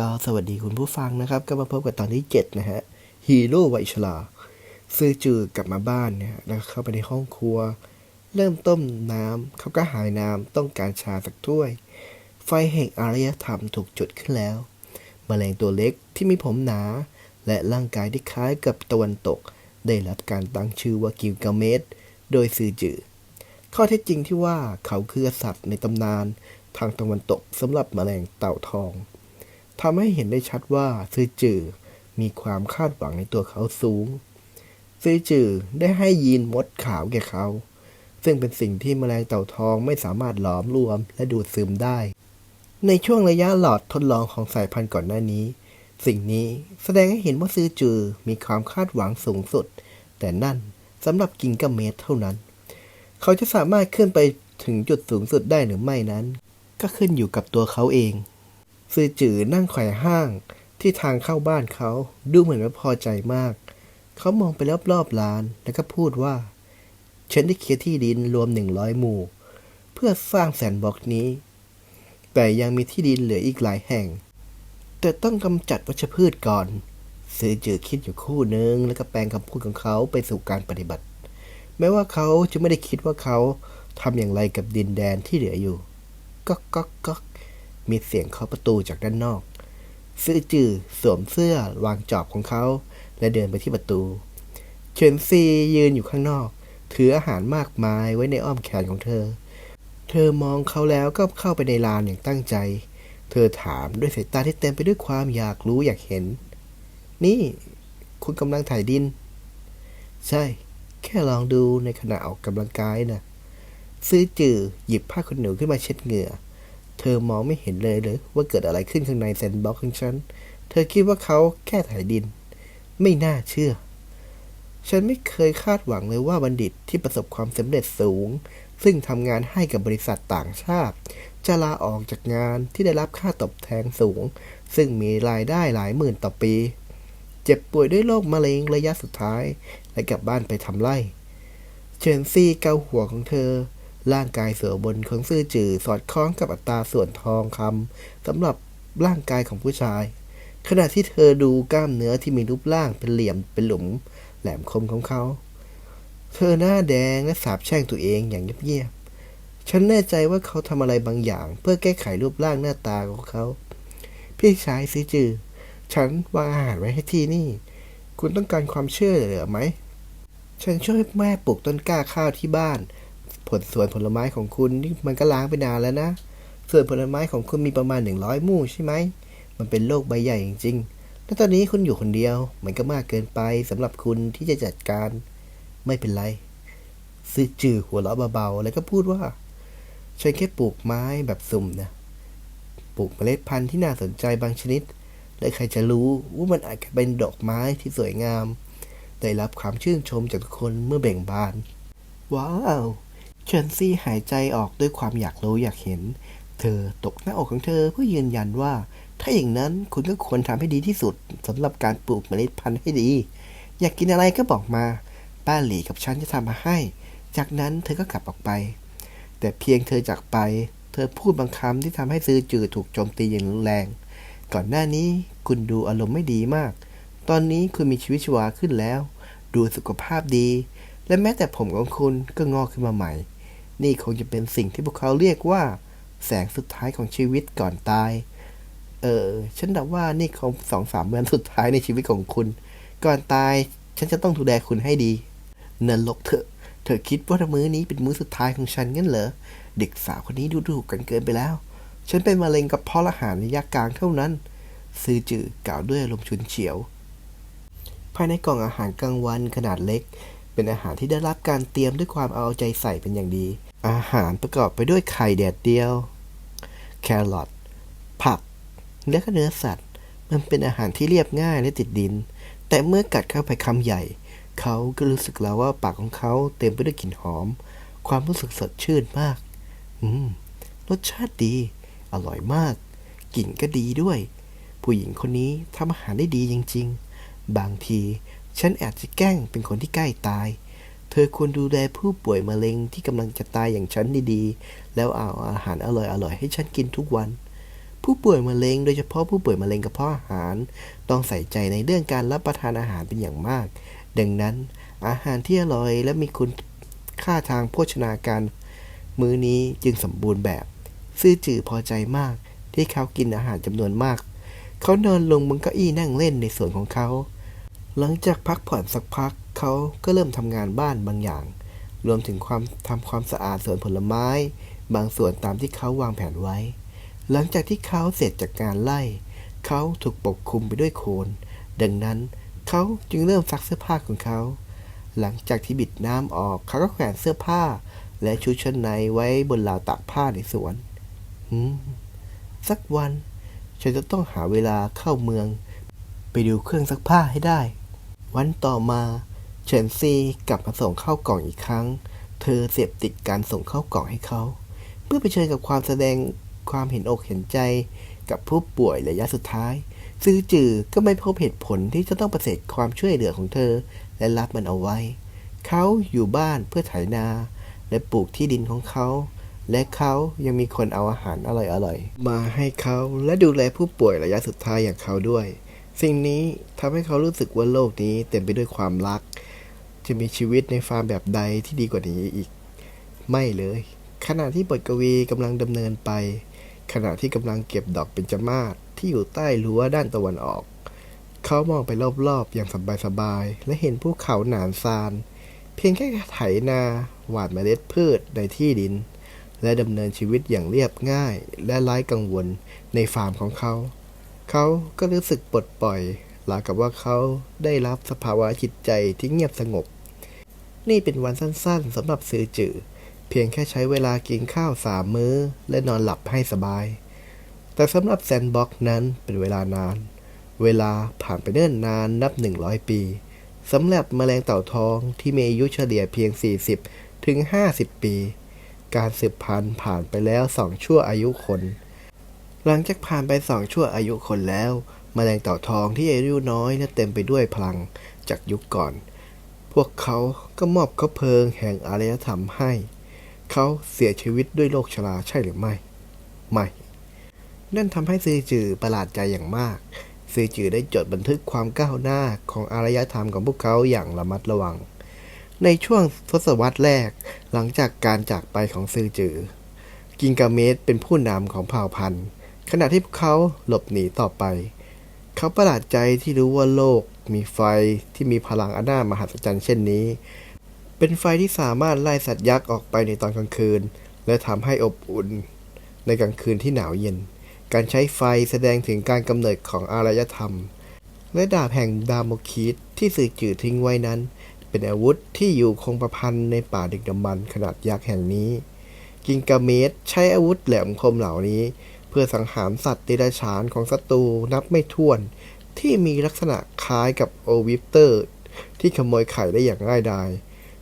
ก็สวัสดีคุณผู้ฟังนะครับ ก็มาพบกับตอนที่ 7 นะฮะฮีโร่วัยชราซื้อจือกลับมาบ้านเนี่ยแล้วเข้าไปในห้องครัว เริ่มต้มน้ำเขาก็หายน้ำต้องการชาสักถ้วย ไฟแห่งอารยธรรมถูกจุดขึ้นแล้วแมลงตัวเล็กที่มีผมหนา และร่างกายที่คล้ายกับตะวันตก ได้รับการตั้งชื่อว่ากิลกาเมสโดยซือจือข้อเท็จจริงที่ว่าเขาคือกษัตริย์ในตำนานทางตะวันตกสำหรับแมลงเต่าทอง ทำให้เห็นได้ชัดว่าซือจือมีความคาดหวังในตัวเขาสูงซือจือได้ให้ยีนมดขาวแก่เขา ซึ่งเป็นสิ่งที่แมลงเต่าทองไม่สามารถหลอมรวมและดูดซึมได้ ในช่วงระยะหลอดทดลองของสายพันธุ์ก่อนหน้านี้ สิ่งนี้แสดงให้เห็นว่าซือจือมีความคาดหวังสูงสุด แต่นั่นสำหรับกิงกะเมตเท่านั้น เขาจะสามารถขึ้นไปถึงจุดสูงสุดได้หรือไม่นั้น ก็ขึ้นอยู่กับตัวเขาเอง ซือจือนั่งไขว่ห้างที่ทางเข้าบ้านเขาดูเหมือนว่าพอใจมาก เขามองไปรอบๆร้านแล้วก็พูดว่า ฉันได้เคลียร์ที่ดินรวมหนึ่งร้อยหมู่ เพื่อสร้างแสนบ็อกนี้ แต่ยังมีที่ดินเหลืออีกหลายแห่ง แต่ต้องกำจัดวัชพืชก่อนซือจือคิดอยู่คู่หนึ่งแล้วก็แปลงคำพูดของเขาไปสู่การปฏิบัติ แม้ว่าเขาจะไม่ได้คิดว่าเขาทำอย่างไรกับดินแดนที่เหลืออยู่ก๊อกก๊อกก๊อก มีเสียงเคาะประตูจากด้านนอก ซื่อจือสวมเสื้อวางจอบของเขา และเดินไปที่ประตู เฉินซียืนอยู่ข้างนอก ถืออาหารมากมายไว้ในอ้อมแขนของเธอ เธอมองเขาแล้วก็เข้าไปในลานอย่างตั้งใจ เธอถามด้วยสายตาที่เต็มไปด้วยความอยากรู้อยากเห็น นี่ คุณกำลังถ่ายดิน ใช่ แค่ลองดูในขณะออกกำลังกายนะซื้อจือหยิบผ้าขนหนูขึ้นมาเช็ดเหงื่อ เธอมองไม่เห็นเลยเลยว่าเกิดอะไรขึ้นข้างในแซนด์บ็อกซ์ของฉัน เธอคิดว่าเขาแค่ถ่ายดิน ไม่น่าเชื่อ ฉันไม่เคยคาดหวังเลยว่าบัณฑิตที่ประสบความสำเร็จสูง ซึ่งทำงานให้กับบริษัทต่างชาติ จะลาออกจากงานที่ได้รับค่าตอบแทนสูง ซึ่งมีรายได้หลายหมื่นต่อปี เจ็บป่วยด้วยโรคมะเร็งระยะสุดท้าย และกลับบ้านไปทำไร่เฉินซี่เกาหัวของเธอ ร่างกายเสือบนของซื่อจือสอดคล้องกับอัตราส่วนทองคำสำหรับร่างกายของผู้ชาย ขณะที่เธอดูกล้ามเนื้อที่มีรูปร่างเป็นเหลี่ยมเป็นหลุม แหลมคมของเขา เธอหน้าแดงและสาบแช่งตัวเองอย่างเงียบๆฉันแน่ใจว่าเขาทำอะไรบางอย่าง เพื่อแก้ไขรูปร่างหน้าตาของเขา พี่ชายซื่อจือฉันวางอาหารไว้ให้ที่นี่ คุณต้องการความช่วยเหลือไหม ฉันช่วยแม่ปลูกต้นกล้าข้าวที่บ้าน ผลสวนผลไม้ของคุณนี่มันก็ล้างไปนานแล้วนะส่วนผลไม้ของคุณมีประมาณหนึ่งร้อยมู่ใช่ไหม มันเป็นโลกใบใหญ่จริงๆ และตอนนี้คุณอยู่คนเดียว มันก็มากเกินไปสำหรับคุณที่จะจัดการ ไม่เป็นไร ซื้อจือหัวเราะเบาๆ แล้วก็พูดว่าฉันแค่ปลูกไม้แบบสุ่มนะ ปลูกเมล็ดพันธุ์ที่น่าสนใจบางชนิด และใครจะรู้ว่ามันอาจจะเป็นดอกไม้ที่สวยงาม ได้รับความชื่นชมจากทุกคนเมื่อเบ่งบาน ว้าว เฉินซี่หายใจออกด้วยความอยากรู้อยากเห็น เธอตกหน้าอกของเธอเพื่อยืนยันว่า ถ้าอย่างนั้นคุณก็ควรทำให้ดีที่สุดสำหรับการปลูกเมล็ดพันธุ์ให้ดี อยากกินอะไรก็บอกมา ป้าหลีกับฉันจะทำมาให้ จากนั้นเธอก็กลับออกไป แต่เพียงเธอจากไป เธอพูดบางคำที่ทำให้ซื้อจือถูกโจมตีอย่างรุนแรง ก่อนหน้านี้คุณดูอารมณ์ไม่ดีมาก ตอนนี้คุณมีชีวิตชีวาขึ้นแล้ว ดูสุขภาพดี และแม้แต่ผมของคุณก็งอกขึ้นมาใหม่ นี่คงจะเป็นสิ่งที่พวกเขาเรียกว่า แสงสุดท้ายของชีวิตก่อนตาย เออ ฉันเดาว่านี่คงสองสามวันสุดท้ายในชีวิตของคุณ ก่อนตาย ฉันจะต้องดูแลคุณให้ดีนรกเถอะ เธอคิดว่ามื้อนี้เป็นมื้อสุดท้ายของฉันงั้นเหรอ เด็กสาวคนนี้ดูถูกกันเกินไปแล้ว ฉันเป็นมะเร็งกับเพาะอาหารระยะกลางเท่านั้น ซือจือกล่าวด้วยอารมณ์ฉุนเฉียว ภายในกล่องอาหารกลางวันขนาดเล็กเป็นอาหารที่ได้รับการเตรียมด้วยความเอาใจใส่เป็นอย่างดี อาหารประกอบไปด้วยไข่แดดเดียว แครอท ผัก และก็เนื้อสัตว์ มันเป็นอาหารที่เรียบง่ายและติดดิน แต่เมื่อกัดเข้าไปคำใหญ่ เขาก็รู้สึกแล้วว่าปากของเขาเต็มไปด้วยกลิ่นหอม ความรู้สึกสดชื่นมาก อืม รสชาติดี อร่อยมาก กลิ่นก็ดีด้วย ผู้หญิงคนนี้ทำอาหารได้ดีจริง ๆ บางที ฉันอาจจะแกล้งเป็นคนที่ใกล้ตาย เธอควรดูแลผู้ป่วยมะเร็งที่กำลังจะตายอย่างฉันดีๆ แล้วเอาอาหารอร่อยๆ ให้ฉันกินทุกวัน ผู้ป่วยมะเร็งโดยเฉพาะผู้ป่วยมะเร็งกระเพาะอาหาร ต้องใส่ใจในเรื่องการรับประทานอาหารเป็นอย่างมาก ดังนั้นอาหารที่อร่อยและมีคุณค่าทางโภชนาการ มื้อนี้จึงสมบูรณ์แบบ ซื่อจือพอใจมาก ที่เขากินอาหารจำนวนมาก เขานอนลงบนเก้าอี้นั่งเล่นในสวนของเขา หลังจากพักผ่อนสักพัก เขาก็เริ่มทำงานบ้านบางอย่าง รวมถึงความทำความสะอาดสวนผลไม้ บางส่วนตามที่เขาวางแผนไว้ หลังจากที่เขาเสร็จจากการไล่ เขาถูกปกคลุมไปด้วยโคลนดังนั้นเขาจึงเริ่มซักเสื้อผ้าของเขา หลังจากที่บิดน้ำออกเขาก็แขวนเสื้อผ้า และชุดชั้นในไว้บนราวตากผ้าในสวนหืมสักวัน ฉันจะต้องหาเวลาเข้าเมือง ไปดูเครื่องซักผ้าให้ได้ วันต่อมา เฉินซีกลับมาส่งเข้ากล่องอีกครั้ง เธอเสพติดการส่งเข้ากล่องให้เขาเพื่อไปเชิญกับความแสดงความเห็นอกเห็นใจกับผู้ป่วยระยะสุดท้าย ซื้อจือก็ไม่พบเหตุผลที่จะต้องปฏิเสธความช่วยเหลือของเธอ และรับมันเอาไว้ เขาอยู่บ้านเพื่อไถนา และปลูกที่ดินของเขา และเขายังมีคนเอาอาหารอร่อยๆ มาให้เขาและดูแลผู้ป่วยระยะสุดท้ายอย่างเขาด้วย สิ่งนี้ทำให้เขารู้สึกว่าโลกนี้เต็มไปด้วยความรัก จะมีชีวิตในฟาร์มแบบใดที่ดีกว่านี้อีก ไม่เลย ขณะที่บทกวีกำลังดำเนินไป ขณะที่กำลังเก็บดอกเบญจมาศที่อยู่ใต้รั้วด้านตะวันออก เขามองไปรอบๆอย่างสบายๆและเห็นภูเขาหนานซาน เพียงแค่ไถนาหว่านเมล็ดพืชในที่ดิน และดำเนินชีวิตอย่างเรียบง่าย และไร้กังวลในฟาร์มของเขา เขาก็รู้สึกปลดปล่อยราวกับว่าเขาได้รับสภาวะจิตใจที่เงียบสงบ นี่เป็นวันสั้นๆสำหรับซื้อจือ เพียงแค่ใช้เวลากินข้าวสามมื้อ และนอนหลับให้สบาย แต่สำหรับแซนบ็อกนั้นเป็นเวลานาน เวลาผ่านไปเนิ่นนานนับ 100 ปีสำหรับแมลงเต่าทองที่มีอายุเฉลี่ยเพียง 40 ถึง 50 ปี การสืบพันธุ์ผ่านไปแล้วสองชั่วอายุคน หลังจากผ่านไปสองชั่วอายุคนแล้วแมลงเต่าทองที่อายุน้อยและเต็มไปด้วยพลังจากยุคก่อน พวกเขาก็มอบข้าเพลิงแห่งอารยธรรมให้ เขาเสียชีวิตด้วยโรคชราใช่หรือไม่ ไม่ นั่นทำให้ซือจือประหลาดใจอย่างมากซือจือได้จดบันทึกความก้าวหน้าของอารยธรรมของพวกเขาอย่างระมัดระวัง ในช่วงทศวรรษแรกหลังจากการจากไปของซือจือ กิงกาเมสเป็นผู้นำของเผ่าพันธุ์ ขณะที่พวกเขาหลบหนีต่อไป เขาประหลาดใจที่รู้ว่าโลก มีไฟที่มีพลังอันน่ามหัศจรรย์เช่นนี้ เป็นไฟที่สามารถไล่สัตว์ยักษ์ออกไปในตอนกลางคืน และทำให้อบอุ่นในกลางคืนที่หนาวเย็น การใช้ไฟแสดงถึงการกำเนิดของอารยธรรม และดาบแห่งดามโคีดที่สื่อจือทิ้งไว้นั้น เป็นอาวุธที่อยู่คงประพันในป่าดึกดำบรรขนาดยักษ์แห่งนี้ กิงกาเมสใช้อาวุธแหลมคมเหล่านี้ เพื่อสังหารสัตว์เดรัจฉานของศัตรูนับไม่ถ้วน ที่มีลักษณะคล้ายกับโอวิปเตอร์ ที่ขโมยไข่ได้อย่างง่ายดาย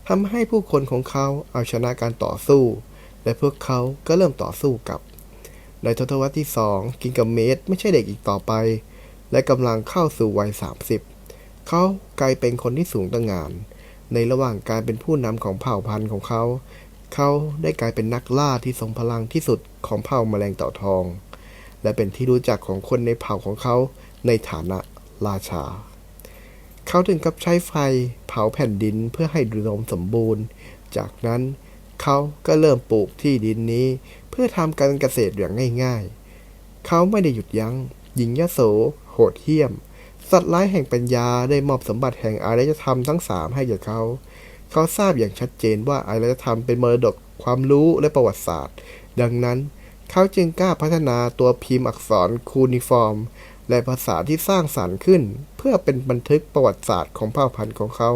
ทำให้ผู้คนของเขาเอาชนะการต่อสู้ และพวกเขาก็เริ่มต่อสู้กับ ในทศวรรษที่สองกิงกาเมสไม่ใช่เด็กอีกต่อไป และกำลังเข้าสู่วัย 30 เขากลายเป็นคนที่สูงตั้งงาน ในระหว่างการเป็นผู้นำของเผ่าพันธุ์ของเขา เขาได้กลายเป็นนักล่าที่ทรงพลังที่สุดของเผ่าแมลงเต่าทอง และเป็นที่รู้จักของคนในเผ่าของเขาในฐานะ ราชา เขาถึงกับใช้ไฟเผาแผ่นดินเพื่อให้ดุลมสมบูรณ์ จากนั้นเขาก็เริ่มปลูกที่ดินนี้ เพื่อทำการเกษตรอย่างง่าย ๆ เขาไม่ได้หยุดยัง้ง หญิงยโส โหดเหี้ยม สัตว์ร้ายแห่งปัญญาได้มอบสมบัติแห่งอารยธรรมทั้งสามให้แก่เขา เขาทราบอย่างชัดเจนว่าอารยธรรมเป็นมรดกความรู้และประวัติศาสตร์ ดังนั้นเขาจึงกล้าพัฒนาตัวพิมพ์อักษรคูนิฟอร์ม และภาษาที่สร้างสรรค์ขึ้น เพื่อเป็นบันทึกประวัติศาสตร์ของเผ่าพันธุ์ของเขา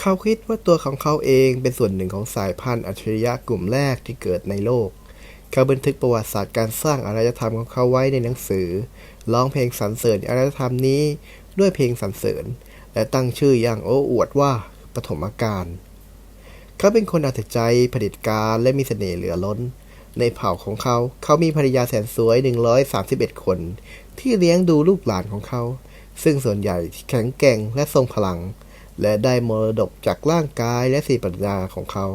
เขาคิดว่าตัวของเขาเองเป็นส่วนหนึ่งของสายพันธุ์อัจฉริยะกลุ่มแรกที่เกิดในโลก เขาบันทึกประวัติศาสตร์การสร้างอารยธรรมของเขาไว้ในหนังสือ ร้องเพลงสรรเสริญอารยธรรมนี้ด้วยเพลงสรรเสริญ และตั้งชื่ออย่างโอ้อวดว่าปฐมกาลเขาเป็นคนอาแต่ใจผลิตการและมีเสน่ห์เหลือล้น ในเผ่าของเขา เขามีภรรยาแสนสวย 131 คน ที่เลี้ยงดูลูกหลานของเขา ซึ่งส่วนใหญ่แข็งแกร่งและทรงพลัง และได้มรดกจากร่างกายและสีปัญญาของเขา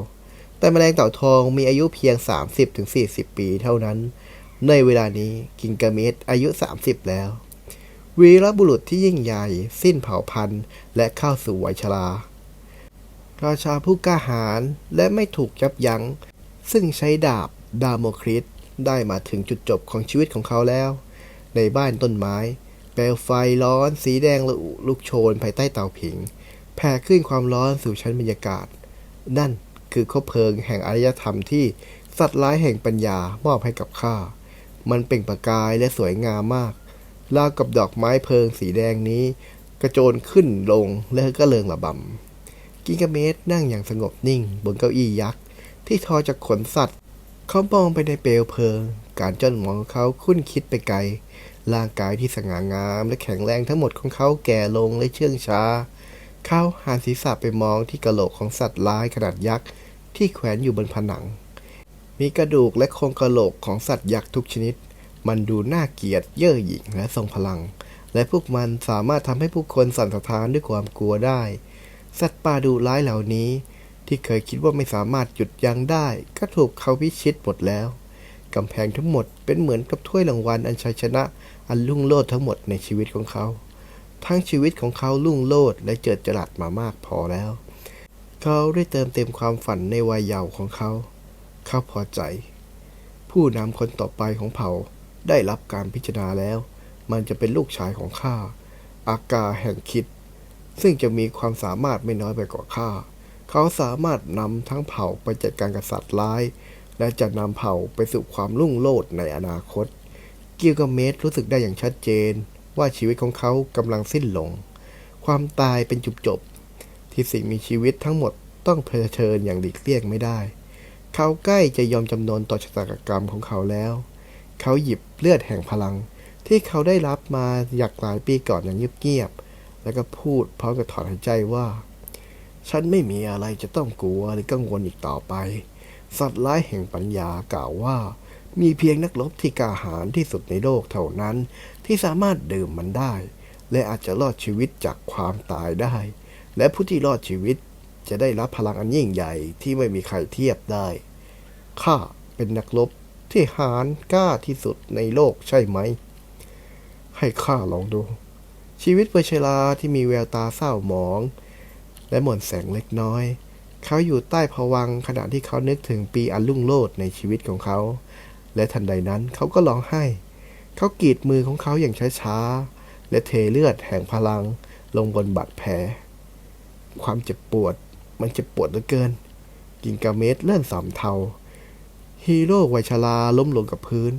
แต่แมลงเต่าทองมีอายุเพียง 30-40 ปีเท่านั้น ในเวลานี้กิงกาเมสอายุ 30 แล้ว วีรบุรุษที่ยิ่งใหญ่สิ้นเผ่าพันธุ์ และเข้าสู่วัยชราราชาผู้กล้าหาญและไม่ถูกยับยัง้ง ซึ่งใช้ดาบดาโมคริสได้มาถึงจุดจบของชีวิตของเขาแล้ว ในบ้านต้นไม้ เปลวไฟร้อนสีแดงระอุลุกโชนภายใต้เตาผิง แผ่ขึ้นความร้อนสู่ชั้นบรรยากาศ นั่นคือคบเพลิงแห่งอารยธรรมที่สัตว์ร้ายแห่งปัญญามอบให้กับข้า มันเปล่งประกายและสวยงามมากราวกับดอกไม้เพลิงสีแดงนี้ กระโจนขึ้นลงและก็เริงระบำกิกาเมสนั่งอย่างสงบนิ่ง บนเก้าอี้ยักษ์ ที่ทอจากขนสัตว์ เขามองไปในเปลวเพลิง การจ้องมองของเขาคุ้นคิดไปไกล ร่างกายที่สง่างามและแข็งแรงทั้งหมดของเขาแก่ลงและเชื่องช้า เขาหันศีรษะไปมองที่กระโหลกของสัตว์ร้ายขนาดยักษ์ที่แขวนอยู่บนผนัง มีกระดูกและโครงกระโหลกของสัตว์ยักษ์ทุกชนิด มันดูน่าเกลียดเย่อหยิ่งและทรงพลัง และพวกมันสามารถทำให้ผู้คนสั่นสะท้านด้วยความกลัวได้ สัตว์ป่าดุร้ายเหล่านี้ที่เคยคิดว่าไม่สามารถหยุดยั้งได้ ก็ถูกเขาพิชิตหมดแล้ว กำแพงทั้งหมดเป็นเหมือนกับถ้วยรางวัลอันชัยชนะอันรุ่งโรจน์ทั้งหมดในชีวิตของเขา ทั้งชีวิตของเขารุ่งโรจน์และเจิดจรัสมามากพอแล้ว เขาได้เติมเต็มความฝันในวัยเยาว์ของเขา เขาพอใจ ผู้นำคนต่อไปของเผ่าได้รับการพิจารณาแล้ว มันจะเป็นลูกชายของข้า อากาแห่งคิด ซึ่งจะมีความสามารถไม่น้อยไปกว่าข้า เขาสามารถนำทั้งเผ่าไปจัดการกับสัตว์ร้าย และจะนำเผ่าไปสู่ความรุ่งโรจน์ในอนาคต กิลกเมสรู้สึกได้อย่างชัดเจน ว่าชีวิตของเขากำลังสิ้นลง ความตายเป็นจุดจบ ที่สิ่งมีชีวิตทั้งหมดต้องเผชิญอย่างหลีกเลี่ยงไม่ได้ เขาใกล้จะยอมจำนนต่อชะตากรรมของเขาแล้ว เขาหยิบเลือดแห่งพลัง ที่เขาได้รับมาจากหลายปีก่อนอย่างเงียบๆแล้วก็พูดพร้อมกับถอนหายใจว่า ฉันไม่มีอะไรจะต้องกลัวหรือกังวลอีกต่อไป สัตว์ร้ายแห่งปัญญากล่าวว่า มีเพียงนักรบที่กล้าหาญที่สุดในโลกเท่านั้น ที่สามารถดื่มมันได้ และอาจจะรอดชีวิตจากความตายได้ และผู้ที่รอดชีวิตจะได้รับพลังอันยิ่งใหญ่ที่ไม่มีใครเทียบได้ข้าเป็นนักรบที่หาญกล้าที่สุดในโลกใช่ไหม ให้ข้าลองดู ชีวิตเวชลาที่มีแววตาเศร้าหมอง และหม่นแสงเล็กน้อย เขาอยู่ใต้ภวังขณะที่เขานึกถึงปีอันรุ่งโรจน์ในชีวิตของเขา และทันใดนั้นเขาก็ร้องไห้ เขากรีดมือของเขาอย่างช้าๆ และเทเลือดแห่งพลังลงบนบาดแผล ความเจ็บปวดมันเจ็บปวดเหลือเกิน กินกาเมสเลื่อนสามเทา ฮีโร่วัยชราล้มลงกับพื้น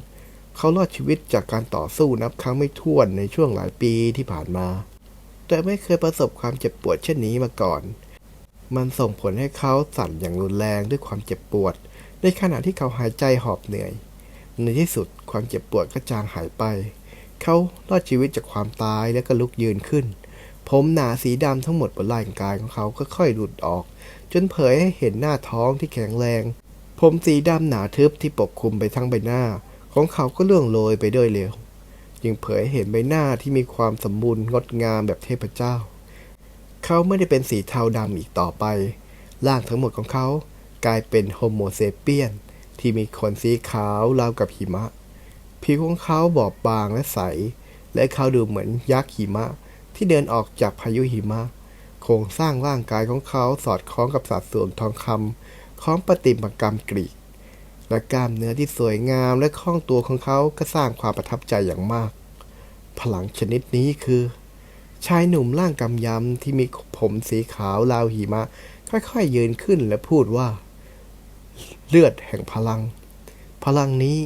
เขารอดชีวิตจากการต่อสู้นับครั้งไม่ถ้วนในช่วงหลายปีที่ผ่านมา แต่ไม่เคยประสบความเจ็บปวดเช่นนี้มาก่อน มันส่งผลให้เขาสั่นอย่างรุนแรงด้วยความเจ็บปวด ในขณะที่เขาหายใจหอบเหนื่อย ในที่สุดความเจ็บปวดก็จางหายไป เขารอดชีวิตจากความตายและก็ลุกยืนขึ้น ผมหนาสีดำทั้งหมดบนร่างกายของเขาก็ค่อยหลุดออก จนเผยให้เห็นหน้าท้องที่แข็งแรง ผมสีดำหนาทึบที่ปกคลุมไปทั้งใบหน้า ของเขาก็ล่วงโรยไปด้วยเร็วยังเผยให้เห็นใบหน้าที่มีความสมบูรณ์งดงามแบบเทพเจ้า เขาไม่ได้เป็นสีเทาดำอีกต่อไป ร่างทั้งหมดของเขากลายเป็นโฮโมเซเปียน ที่มีขนสีขาวราวกับหิมะ ผิวของเขาบอบบางและใส และเขาดูเหมือนยักษ์หิมะ ที่เดินออกจากพายุหิมะ โครงสร้างร่างกายของเขาสอดคล้องกับสัดส่วนทองคำของประติมากรรมกรีก และกล้ามเนื้อที่สวยงามและคล่องตัวของเขาก็สร้างความประทับใจอย่างมาก พลังชนิดนี้คือ ชายหนุ่มร่างกำยำที่มีผมสีขาวราวหิมะ ค่อยๆยืนขึ้นและพูดว่า เลือดแห่งพลัง พลังนี้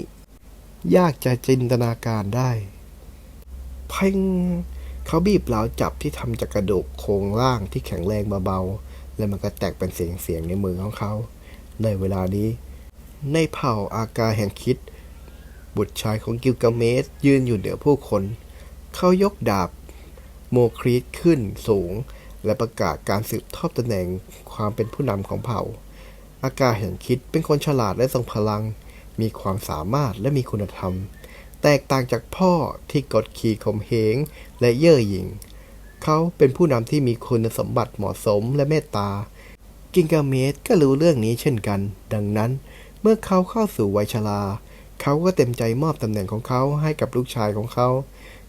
ยากจะจินตนาการได้เพ่งเขาบีบเหลาจับที่ทำจากกระดูกโครงร่างที่แข็งแรงเบาๆ และมันก็แตกเป็นเสียงเสียงๆในมือของเขา ในเวลานี้ ในเผ่าอากาแห่งคิด บุตรชายของกิลกาเมสยืนอยู่เหนือผู้คน เขายกดาบ โมครีตขึ้นสูง และประกาศการสืบทอดตำแหน่งความเป็นผู้นำของเผ่า อากาแห่งคิดเป็นคนฉลาดและทรงพลัง มีความสามารถและมีคุณธรรม แตกต่างจากพ่อที่กดขี่ข่มเหงและเย่อหยิ่ง เขาเป็นผู้นำที่มีคุณสมบัติเหมาะสมและเมตตา กิงกาเมสก็รู้เรื่องนี้เช่นกัน ดังนั้นเมื่อเขาเข้าสู่วัยชราเขาก็เต็มใจมอบตำแหน่งของเขาให้กับลูกชายของเขา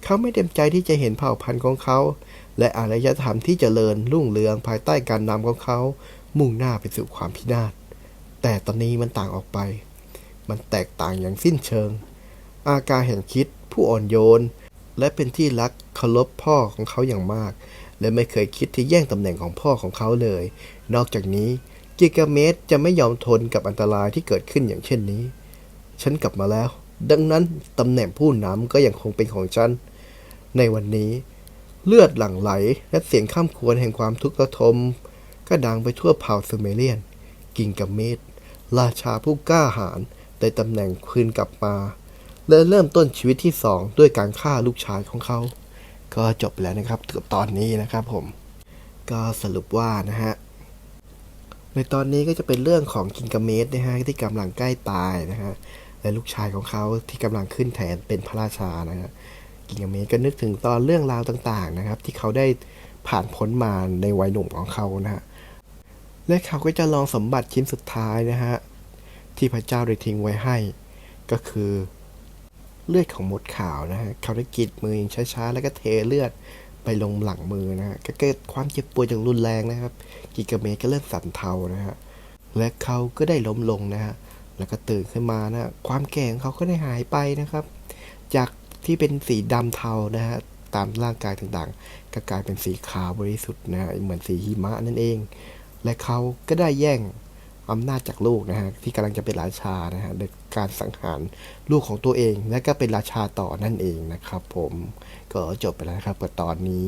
เขาไม่เต็มใจที่จะเห็นเผ่าพันธุ์ของเขา และอารยธรรมที่เจริญรุ่งเรืองภายใต้การนำของเขา มุ่งหน้าไปสู่ความพินาศ แต่ตอนนี้มันต่างออกไป มันแตกต่างอย่างสิ้นเชิง อากาแห่งคิด ผู้อ่อนโยน และเป็นที่รักเคารพพ่อของเขาอย่างมาก และไม่เคยคิดที่แย่งตำแหน่งของพ่อของเขาเลย นอกจากนี้กิกาเมตรจะไม่ยอมทนกับอันตรายที่เกิดขึ้นอย่างเช่นนี้ ฉันกลับมาแล้ว ดังนั้นตำแหน่งผู้นำก็ยังคงเป็นของฉัน ในวันนี้ เลือดหลั่งไหลและเสียงข้ามควรแห่งความทุกข์ระทม ก็ดังไปทั่วเผ่าซูเมเรียน กิงกาเมตรราชาผู้กล้าหาญได้ตำแหน่งคืนกลับมาและเริ่มต้นชีวิตที่สองด้วยการฆ่าลูกชายของเขา ก็จบแล้วนะครับกับตอนนี้นะครับผม ก็สรุปว่านะฮะในตอนนี้ก็จะเป็นเรื่องของกิงกาเมตนะฮะที่กำลังใกล้ตายนะฮะและลูกชายของเขาที่กำลังขึ้นแทนเป็นพระราชานะฮะ กิงกเมตก็นึกถึงตอนเรื่องราวต่างๆนะครับ ที่เขาได้ผ่านพ้นมาในวัยหนุ่มของเขานะฮะและเขาก็จะลองสมบัติชิ้นสุดท้ายนะฮะที่พระเจ้าได้ทิ้งไว้ให้ ก็คือเลือดของมดขาวนะฮะเขาได้กรีดมืออย่างช้าๆ แล้วก็เทเลือดไปลงหลังมือนะฮะก็เกิดความเจ็บปวดอย่างรุนแรงนะครับ กิกเมตก็เริ่มสั่นเทานะฮะและเขาก็ได้ล้มลงนะฮะแล้วก็ตื่นขึ้นมานะความแก่ของเขาก็ได้หายไปนะครับ จาก ที่เป็นสีดำเทานะฮะตามร่างกายต่างๆ ก็กลายเป็นสีขาวบริสุทธิ์นะฮะเหมือนสีหิมะนั่นเอง และเขาก็ได้แย่งอำนาจจากลูกนะฮะที่กำลังจะเป็นราชานะฮะโดยการสังหารลูกของตัวเอง และก็เป็นราชาต่อนั่นเองนะครับ ผมก็จบไปแล้วนะครับกับตอนนี้